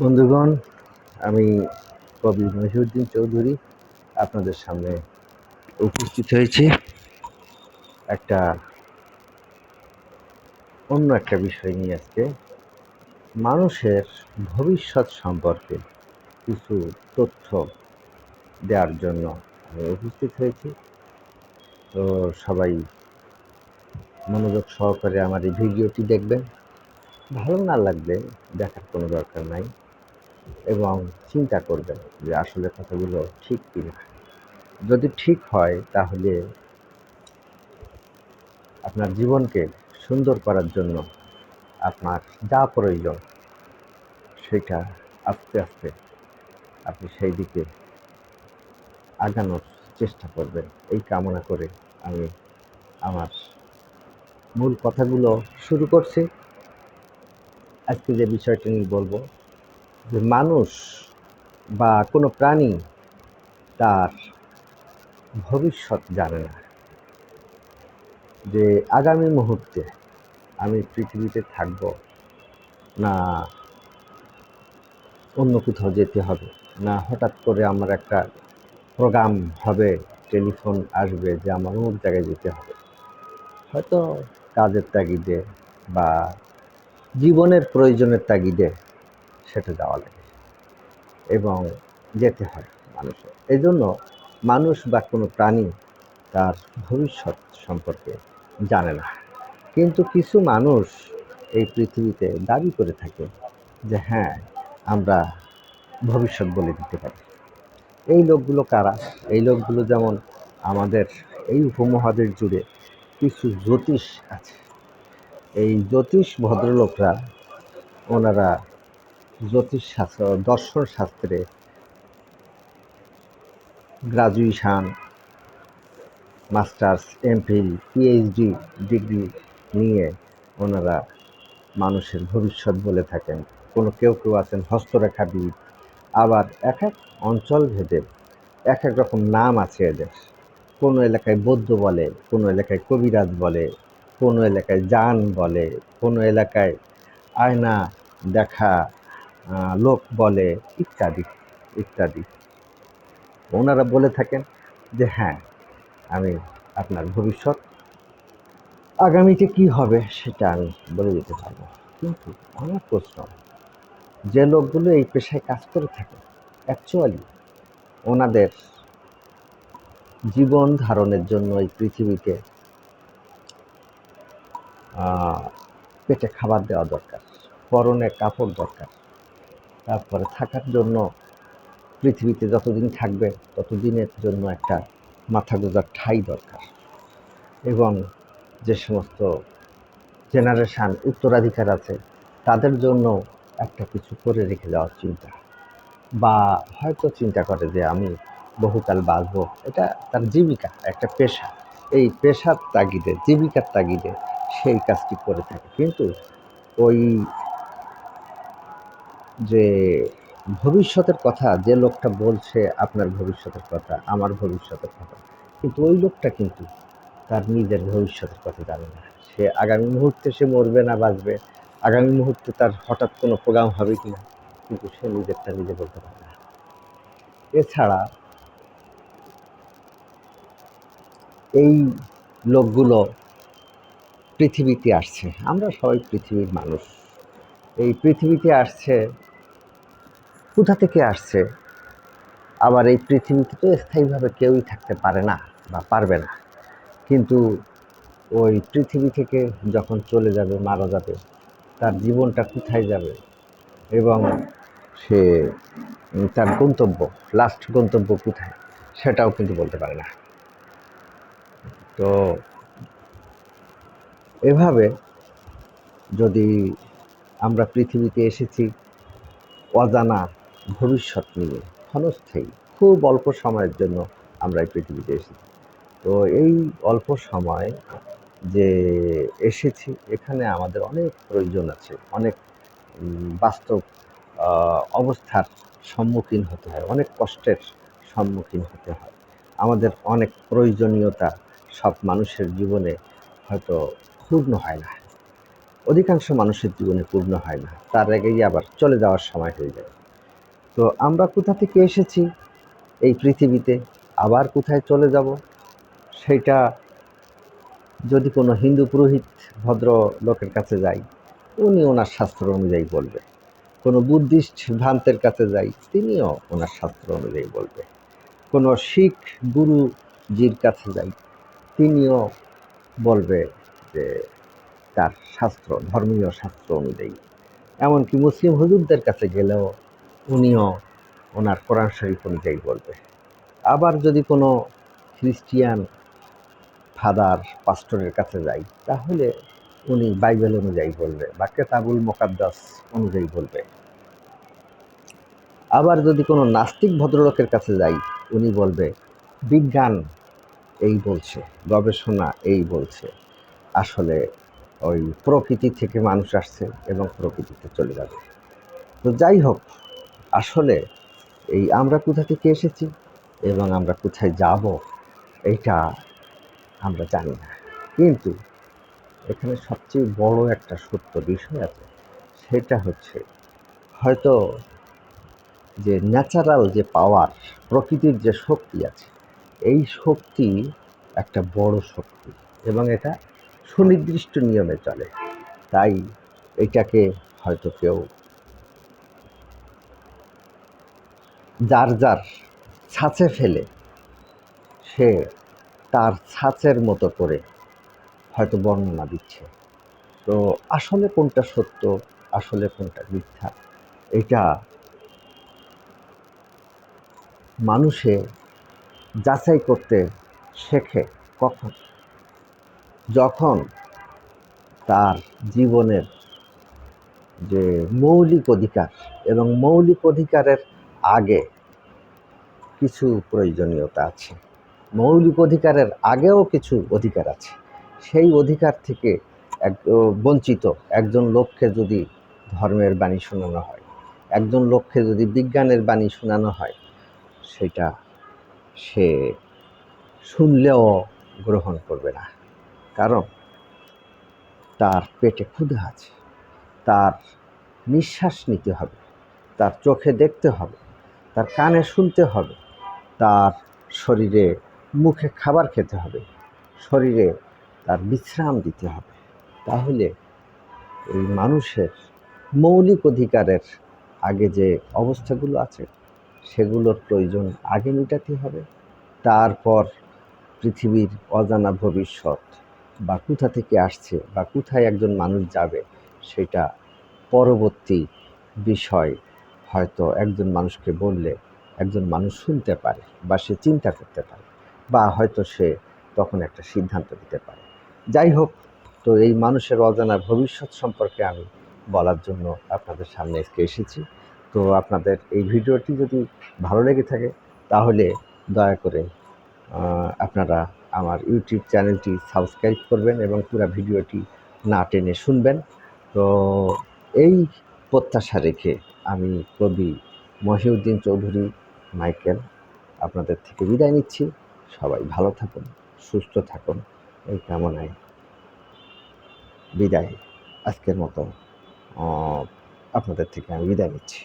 বন্ধুগণ, আমি কবি মহিউদ্দিন চৌধুরী আপনাদের সামনে উপস্থিত হয়েছি। একটা অন্য একটা বিষয় নিয়ে আজকে। মানুষের ভবিষ্যৎ সম্পর্কে কিছু তথ্য দেওয়ার জন্য আমি উপস্থিত হয়েছি। তো সবাই মনোযোগ সহকারে আমার এই ভিডিওটি দেখবেন। ভালো না লাগবে দেখার কোনো দরকার নাই। এবং চিন্তা করবেন যে আসলে কথাগুলো ঠিক কিনা। যদি ঠিক হয়, তাহলে আপনার জীবনকে সুন্দর করার জন্য আপনার যা প্রয়োজন, সেটা আস্তে আস্তে আপনি সেই দিকে আগানোর চেষ্টা করবেন। এই কামনা করে আমি আমার মূল কথাগুলো শুরু করছি। আজকে যে বিষয়টি নিয়ে বলব যে মানুষ বা কোনো প্রাণী তার ভবিষ্যৎ জানে না। যে আগামী মুহূর্তে আমি পৃথিবীতে থাকব না অন্য কোথাও যেতে হবে, না হঠাৎ করে আমার একটা প্রোগ্রাম হবে, টেলিফোন আসবে যে আমার অমুক জায়গায় যেতে হবে। হয়তো কাজের তাগিদে বা জীবনের প্রয়োজনের তাগিদে সেটা যাওয়া লাগে। এবং যেতে হয় মানুষের এই জন্য মানুষ বা কোনো প্রাণী তার ভবিষ্যৎ সম্পর্কে জানে না। কিন্তু কিছু মানুষ এই পৃথিবীতে দাবি করে থাকে যে হ্যাঁ আমরা ভবিষ্যৎ বলে দিতে পারি। এই লোকগুলো কারা? এই লোকগুলো যেমন আমাদের এই উপমহাদেশ জুড়ে কিছু জ্যোতিষ আছে। এই জ্যোতিষ ভদ্রলোকরা ওনারা জ্যোতিষ শাস্ত্র দর্শন শাস্ত্রে graduation masters MPhil PhD degree নিয়ে ওনারা মানুষের ভবিষ্যৎ বলে থাকেন। কোনো কেউ কেউ আছেন হস্তরেখাবিদ আবার এক এক অঞ্চল ভেদে এক এক রকম নাম আছে এদের। কোনো এলাকায় বৌদ্ধ বলে, কোনো এলাকায় কবিরাজ বলে, কোনো এলাকায় জান বলে, কোনো এলাকায় আয়না দেখা লোক বলে ইত্যাদি ইত্যাদি। ওনারা বলে থাকেন যে হ্যাঁ আমি আপনার ভবিষ্যৎ, আগামীতে কি হবে সেটা আমি বলে দিতে পারব। কিন্তু আমার প্রশ্ন, যে লোকগুলো এই পেশায় কাজ করে থাকে অ্যাকচুয়ালি ওনাদের জীবন ধারণের জন্য এই পৃথিবীতে পেটে খাবার দেওয়া দরকার, পরনে কাপড় দরকার। তারপরে থাকার জন্য পৃথিবীতে যতদিন থাকবে, ততদিনের জন্য একটা মাথা গোজার ঠাই দরকার। এবং যে সমস্ত জেনারেশান, উত্তরাধিকার আছে, তাদের জন্য একটা কিছু করে রেখে যাওয়ার চিন্তা। বা হয়তো চিন্তা করে যে আমি বহুকাল বাঁচব, এটা তার জীবিকা, একটা পেশা। এই পেশার তাগিদে, জীবিকার তাগিদে সেই কাজটি করে থাকে। কিন্তু ওই যে ভবিষ্যতের কথা, যে লোকটা বলছে আপনার ভবিষ্যতের কথা, আমার ভবিষ্যতের কথা, কিন্তু ওই লোকটা কিন্তু তার নিজের ভবিষ্যতের কথা জানে না। সে আগামী মুহূর্তে সে মরবে না, বাঁচবে। আগামী মুহূর্তে তার হঠাৎ কোনো প্রোগ্রাম হবে কি না কিন্তু সে নিজেরটা নিজে বলতে পারে না। এছাড়া এই লোকগুলো পৃথিবীতে আসছে। আমরা সবাই পৃথিবীর মানুষ। এই পৃথিবীতে আসছে কোথা থেকে আসছে? আবার এই পৃথিবীতে তো স্থায়ীভাবে কেউই থাকতে পারে না বা পারবে না। কিন্তু ওই পৃথিবী থেকে যখন চলে যাবে, মারা যাবে, তার জীবনটা কোথায় যাবে? এবং সে তার গন্তব্য লাস্ট গন্তব্য কোথায়? সেটাও কিন্তু বলতে পারে না। তো এভাবে যদি আমরা পৃথিবীতে এসেছি, অজানা ভবিষ্যৎ নিয়ে ক্ষণস্থায়ী, খুব অল্প সময়ের জন্য আমরা এই পৃথিবীতে এসেছি। তো এই অল্প সময় যে এসেছি, এখানে আমাদের অনেক প্রয়োজন আছে, অনেক বাস্তব অবস্থার সম্মুখীন হতে হয়, অনেক কষ্টের সম্মুখীন হতে হয়। আমাদের অনেক প্রয়োজনীয়তা সব মানুষের জীবনে হয়তো পূর্ণ হয় না। অধিকাংশ মানুষের জীবনে পূর্ণ হয় না, তার আগেই আবার চলে যাওয়ার সময় হয়ে যায়। তো আমরা কোথা থেকে এসেছি? এই পৃথিবীতে আবার কোথায় চলে যাব? সেটা যদি কোনো হিন্দু পুরোহিত ভদ্র লোকের কাছে যাই, উনি ওনার শাস্ত্র অনুযায়ী বলবে। কোনো বুদ্ধিস্ট ভ্রান্তের কাছে যাই, তিনিও ওনার শাস্ত্র অনুযায়ী বলবে। কোনো শিখ গুরুজির কাছে যাই, তিনিও বলবে যে তার শাস্ত্র, ধর্মীয় শাস্ত্র অনুযায়ী। এমনকি মুসলিম হুজুরদের কাছে গেলেও উনিও ওনার কোরআন শরীফ অনুযায়ী বলবে। আবার যদি কোনো খ্রিস্টিয়ান ফাদার, পাস্টরের কাছে যাই, তাহলে উনি বাইবেল অনুযায়ী বলবে বা কেতাবুল মোকাদ্দাস অনুযায়ী বলবে। আবার যদি কোনো নাস্তিক ভদ্রলোকের কাছে যাই, উনি বলবে, বিজ্ঞান এই বলছে, গবেষণা এই বলছে। আসলে ওই প্রকৃতি থেকে মানুষ আসছে এবং প্রকৃতিতে চলে যাবে। তো যাই হোক আসলে এই আমরা কোথা থেকে এসেছি এবং আমরা কোথায় যাব এইটা আমরা জানি না। কিন্তু এখানে সবচেয়ে বড় একটা সত্য বিষয় আছে, সেটা হচ্ছে হয়তো যে ন্যাচারাল যে পাওয়ার প্রকৃতির যে শক্তি আছে, এই শক্তি একটা বড় শক্তি এবং এটা সুনির্দিষ্ট নিয়মে চলে। তাই এটাকে হয়তো কেউ যার যার ছাঁচে ফেলে, সে তার ছাঁচের মতো করে হয়তো বর্ণনা দিচ্ছে। তো আসলে কোনটা সত্য, আসলে কোনটা মিথ্যা, এটা মানুষে যাচাই করতে শেখে কখন? যখন তার জীবনের যে মৌলিক অধিকার এবং মৌলিক অধিকারের আগে কিছু প্রয়োজনীয়তা আছে। মৌলিক অধিকারের আগেও কিছু অধিকার আছে। সেই অধিকার থেকে এক বঞ্চিত একজন লোককে যদি ধর্মের বাণী শোনানো হয়, একজন লোককে যদি বিজ্ঞানের বাণী শোনানো হয়, সেটা সে শুনলেও গ্রহণ করবে না। কারণ তার পেটে ক্ষুধা আছে, তার নিঃশ্বাস নিতে হবে, তার চোখে দেখতে হবে তার কানে শুনতে হবে। তার শরীরে মুখে খাবার খেতে হবে। শরীরে তার বিশ্রাম দিতে হবে। তাহলে এই মানুষের মৌলিক অধিকারের আগে যে অবস্থাগুলো আছে, সেগুলোর প্রয়োজন আগে মেটাতে হবে। তারপর পৃথিবীর অজানা ভবিষ্যৎ, বা কোথা থেকে আসছে, বা কোথায় একজন মানুষ যাবে, সেটা পরবর্তী বিষয় হয়তো একজন মানুষকে বললে একজন মানুষ শুনতে পারে বা সে চিন্তা করতে পারে বা হয়তো সে তখন একটা সিদ্ধান্ত দিতে পারে। যাই হোক, তো এই মানুষের অজানা ভবিষ্যৎ সম্পর্কে আমি বলার জন্য আপনাদের সামনে আজকে এসেছি। তো আপনাদের এই ভিডিওটি যদি ভালো লেগে থাকে, তাহলে দয়া করে আপনারা আমার ইউটিউব চ্যানেলটি সাবস্ক্রাইব করবেন এবং পুরো ভিডিওটি না টেনে শুনবেন। তো এই প্রত্যাশা রেখে আমি কবি মহিউদ্দিন চৌধুরী, মাইকেল, আপনাদের থেকে বিদায় নিচ্ছি। সবাই ভালো থাকুন, সুস্থ থাকুন। এই কামনায় বিদায়। আজকের মতো আপনাদের থেকে আমি বিদায় নিচ্ছি।